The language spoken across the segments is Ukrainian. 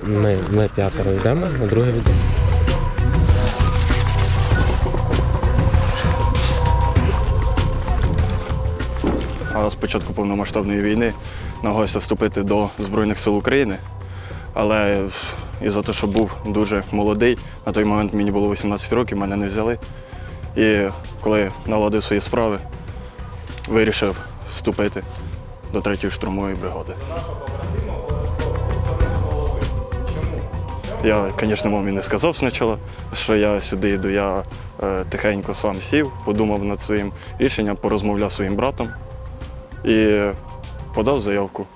Ми, ми п'ятеро йдемо, а друге йде. А з початку повномасштабної війни намагався вступити до Збройних сил України. Але із-за того, що був дуже молодий, на той момент мені було 18 років, мене не взяли. І коли наладив свої справи, вирішив вступити до 3-ї штурмової бригади. Я, звісно, мамі не сказав спочатку, що я сюди йду. Я е, тихенько сам сів, подумав над своїм рішенням, порозмовляв своїм братом і подав заявку.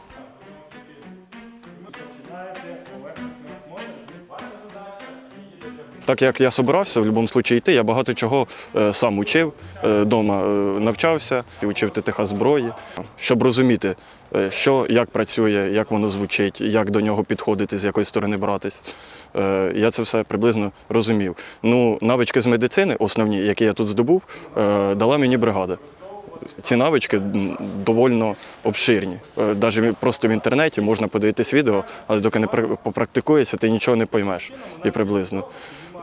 Так як я собирався в будь-якому випадку йти, я багато чого е, сам учив, вдома навчався, і учив ТТХ зброї, щоб розуміти, е, що, як працює, як воно звучить, як до нього підходити, з якої сторони братись. Е, Я це все приблизно розумів. Ну, навички з медицини, основні, які я тут здобув, е, дала мені бригада. Ці навички довольно обширні. Навіть просто в інтернеті можна подивитись відео, але доки не пр- попрактикуєшся, ти нічого не поймеш і приблизно.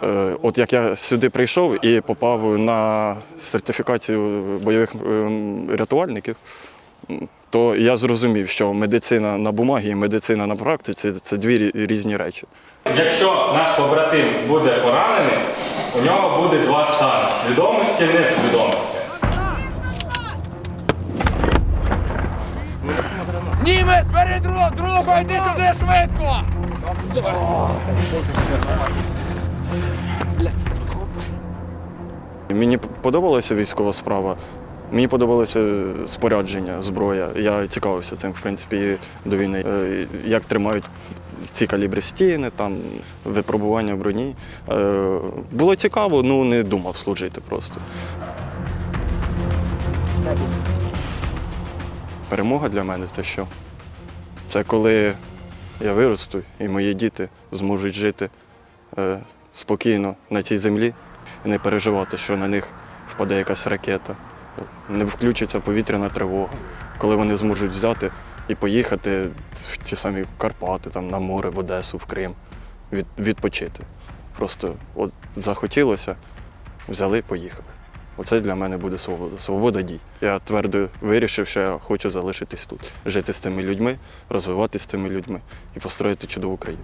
Е, От як я сюди прийшов і попав на сертифікацію бойових рятувальників, то я зрозумів, що медицина на бумагі і медицина на практиці це дві різні речі. Якщо наш побратим буде поранений, у нього буде два стани свідомості, не в свідомості. Німець, бери друг, друга, йди сюди швидко! Мені подобалася військова справа. Мені подобалося спорядження, зброя. Я цікавився цим, в принципі, до війни. Е, Як тримають ці калібри стіни, там випробування броні. Е, Було цікаво, ну не думав служити просто. Перемога для мене це що? Це коли я виросту і мої діти зможуть жити е, спокійно на цій землі і не переживати, що на них впаде якась ракета, не включиться повітряна тривога, коли вони зможуть взяти і поїхати в ті самі Карпати, там, на море, в Одесу, в Крим, від, відпочити. Просто от захотілося, взяли, поїхали. Оце для мене буде свобода, свобода дій. Я твердо вирішив, що я хочу залишитись тут, жити з цими людьми, розвиватися з цими людьми і построїти чудову країну.